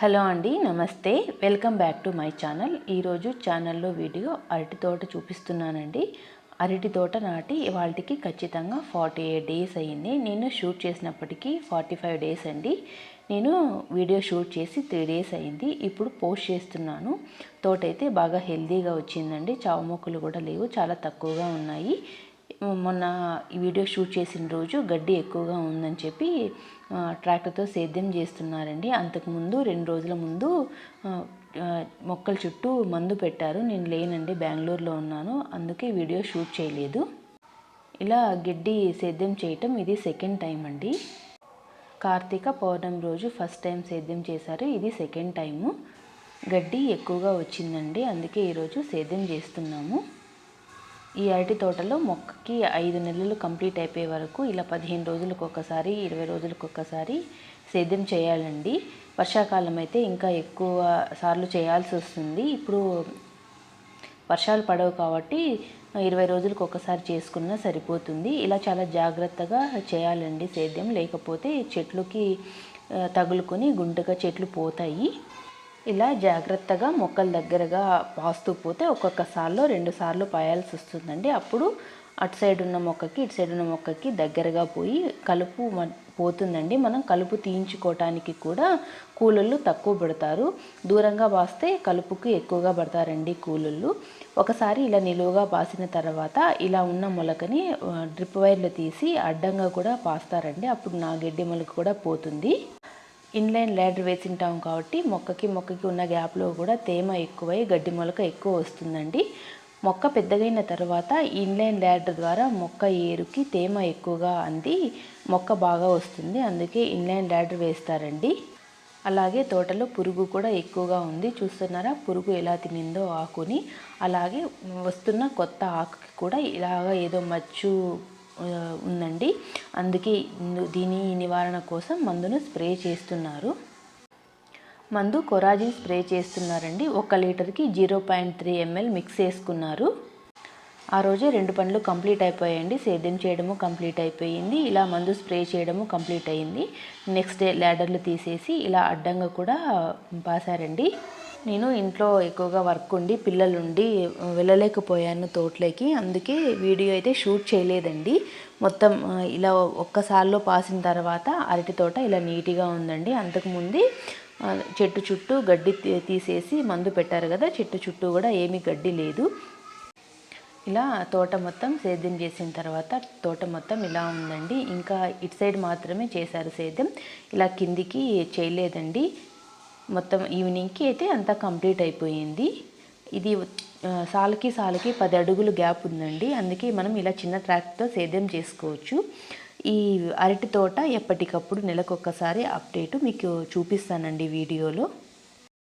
Hello అండి నమస్తే. Welcome back to my channel. ఈరోజు ఛానల్లో వీడియో అరటి తోట చూపిస్తున్నానండి. అరటి తోట నాటి వాళ్ళకి ఖచ్చితంగా ఫార్టీ ఎయిట్ డేస్ అయ్యింది. నేను షూట్ చేసినప్పటికీ ఫార్టీ ఫైవ్ డేస్ అండి. నేను వీడియో షూట్ చేసి త్రీ డేస్ అయింది ఇప్పుడు పోస్ట్ చేస్తున్నాను. తోట అయితే బాగా హెల్దీగా వచ్చిందండి. చావు మొక్కలు కూడా లేవు. చాలా తక్కువగా ఉన్నాయి. మొన్న ఈ వీడియో షూట్ చేసిన రోజు గడ్డి ఎక్కువగా ఉందని చెప్పి ట్రాక్టర్తో సేద్యం చేస్తున్నారండి. అంతకుముందు రెండు రోజుల ముందు మొక్కల చుట్టూ మందు పెట్టారు. నేను లేనండి బెంగళూరులో ఉన్నాను. అందుకే వీడియో షూట్ చేయలేదు. ఇలా గడ్డి సేద్యం చేయటం ఇది సెకండ్ టైం అండి. కార్తీక పౌర్ణమి రోజు ఫస్ట్ టైం సేద్యం చేశారు. ఇది సెకండ్ టైము. గడ్డి ఎక్కువగా వచ్చిందండి. అందుకే ఈరోజు సేద్యం చేస్తున్నాము. ఈ అరటి తోటలో మొక్కకి ఐదు నెలలు కంప్లీట్ అయిపోయే వరకు ఇలా పదిహేను రోజులకు ఒకసారి ఇరవై రోజులకు ఒకసారి సేద్యం చేయాలండి. వర్షాకాలం అయితే ఇంకా ఎక్కువ సార్లు చేయాల్సి వస్తుంది. ఇప్పుడు వర్షాలు పడవు కాబట్టి ఇరవై రోజులకు ఒకసారి చేసుకున్నా సరిపోతుంది. ఇలా చాలా జాగ్రత్తగా చేయాలండి సేద్యం. లేకపోతే చెట్లుకి తగులుకొని గుంటగా చెట్లు పోతాయి. ఇలా జాగ్రత్తగా మొక్కల దగ్గరగా పాస్తూ పోతే ఒక్కొక్కసార్లో రెండు సార్లు పాయాల్సి వస్తుందండి. అప్పుడు అటు సైడ్ ఉన్న మొక్కకి ఇటు సైడ్ ఉన్న మొక్కకి దగ్గరగా పోయి కలుపు మ- పోతుందండి. మనం కలుపు తీయించుకోవటానికి కూడా కూలళ్ళు తక్కువ పడతారు. దూరంగా బాస్తే కలుపుకి ఎక్కువగా పడతారండి కూలళ్ళు. ఒకసారి ఇలా నిలువుగా బాసిన తర్వాత ఇలా ఉన్న మొలకని డ్రిప్ వైర్లు తీసి అడ్డంగా కూడా పాస్తారండి. అప్పుడు నా గడ్డి మొలక కూడా పోతుంది. ఇన్లైన్ ల్యాడర్ వేసింటాం కాబట్టి మొక్కకి మొక్కకి ఉన్న గ్యాప్లో కూడా తేమ ఎక్కువై గడ్డి మొలక ఎక్కువ వస్తుందండి. మొక్క పెద్దగైన తర్వాత ఇన్లైన్ ల్యాడర్ ద్వారా మొక్క ఏరుకి తేమ ఎక్కువగా అంది మొక్క బాగా వస్తుంది అందుకే ఇన్లైన్ ల్యాడర్ వేస్తారండి. అలాగే తోటలో పురుగు కూడా ఎక్కువగా ఉంది చూస్తున్నారా? పురుగు ఎలా తినిందో ఆకుని. అలాగే వస్తున్న కొత్త ఆకుకి కూడా ఇలాగ ఏదో మచ్చు ఉందండి. అందుకే దీని నివారణ కోసం మందును స్ప్రే చేస్తున్నారు. మందు కొరాజిన్ స్ప్రే చేస్తున్నారండి. ఒక లీటర్కి zero point three ML mix చేసుకున్నారు. ఆ రోజే రెండు పనులు కంప్లీట్ అయిపోయాయండి. సేద్యం చేయడము కంప్లీట్ అయిపోయింది. ఇలా మందు స్ప్రే చేయడము కంప్లీట్ అయింది. నెక్స్ట్ డే ల్యాడర్లు తీసేసి ఇలా అడ్డంగా కూడా పాసారండి. నేను ఇంట్లో ఎక్కువగా వర్క్ ఉండి పిల్లలుండి వెళ్ళలేకపోయాను తోటలోకి. అందుకే వీడియో అయితే షూట్ చేయలేదండి. మొత్తం ఇలా ఒక్కసారిలో పాసిన తర్వాత అరటి తోట ఇలా నీట్గా ఉందండి. అంతకుముందే చెట్టు చుట్టూ గడ్డి తీ- తీసేసి మందు పెట్టారు కదా చెట్టు చుట్టూ కూడా ఏమీ గడ్డి లేదు. ఇలా తోట మొత్తం సేద్యం చేసిన తర్వాత తోట మొత్తం ఇలా ఉందండి. ఇంకా ఇటు సైడ్ మాత్రమే చేశారు సేద్యం. ఇలా కిందికి చేయలేదండి. మొత్తం ఈవినింగ్కి అయితే అంతా కంప్లీట్ అయిపోయింది. ఇది సాలుకి సాలుకి పది అడుగులు గ్యాప్ ఉందండి. అందుకే మనం ఇలా చిన్న ట్రాక్తో సేద్యం చేసుకోవచ్చు. ఈ అరటి తోట ఎప్పటికప్పుడు నెలకొకసారి అప్డేట్ మీకు చూపిస్తానండి వీడియోలో.